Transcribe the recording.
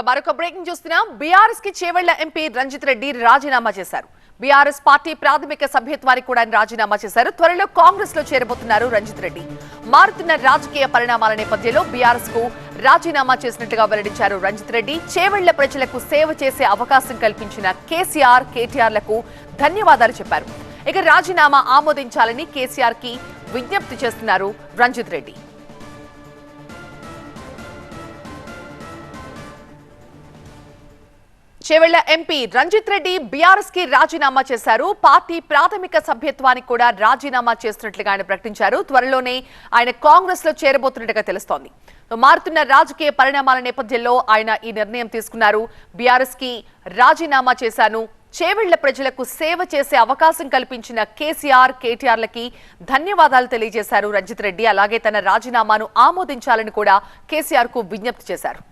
మరొక బ్రేకింగ్ చూస్తున్నాం బీఆర్ఎస్కి చేవెళ్ళ ఎంపీ రంజిత్ రెడ్డి రాజీనామా చేశారు. బీఆర్ఎస్ పార్టీ ప్రాథమిక సభ్యత్వానికి కూడా ఆయన రాజీనామా చేశారు. త్వరలో కాంగ్రెస్లో చేరబోతున్నారు రంజిత్ రెడ్డి. మారుతున్న రాజకీయ పరిణామాల నేపథ్యంలో బీఆర్ఎస్కు రాజీనామా చేసినట్టుగా వెల్లడించారు రంజిత్ రెడ్డి. చేవెళ్ళ ప్రజలకు సేవ చేసే అవకాశం కల్పించిన కేసీఆర్ కేటీఆర్లకు ధన్యవాదాలు చెప్పారు. ఇక రాజీనామా ఆమోదించాలని కేసీఆర్కి విజ్ఞప్తి చేస్తున్నారు రంజిత్ రెడ్డి. చేవెళ్ళ ఎంపీ రంజిత్ రెడ్డి బీఆర్ఎస్కి రాజీనామా చేశారు. పార్టీ ప్రాథమిక సభ్యత్వానికి కూడా రాజీనామా చేస్తున్నట్లుగా ఆయన ప్రకటించారు. త్వరలోనే ఆయన కాంగ్రెస్లో చేరబోతున్నట్టుగా తెలుస్తోంది. మారుతున్న రాజకీయ పరిణామాల నేపథ్యంలో ఆయన ఈ నిర్ణయం తీసుకున్నారు. బీఆర్ఎస్కి రాజీనామా చేశాను. చేవెళ్ళ ప్రజలకు సేవ చేసే అవకాశం కల్పించిన కేసీఆర్ కేటీఆర్లకి ధన్యవాదాలు తెలియజేశారు రంజిత్ రెడ్డి. అలాగే తన రాజీనామాను ఆమోదించాలని కూడా కేసీఆర్కు విజ్ఞప్తి చేశారు.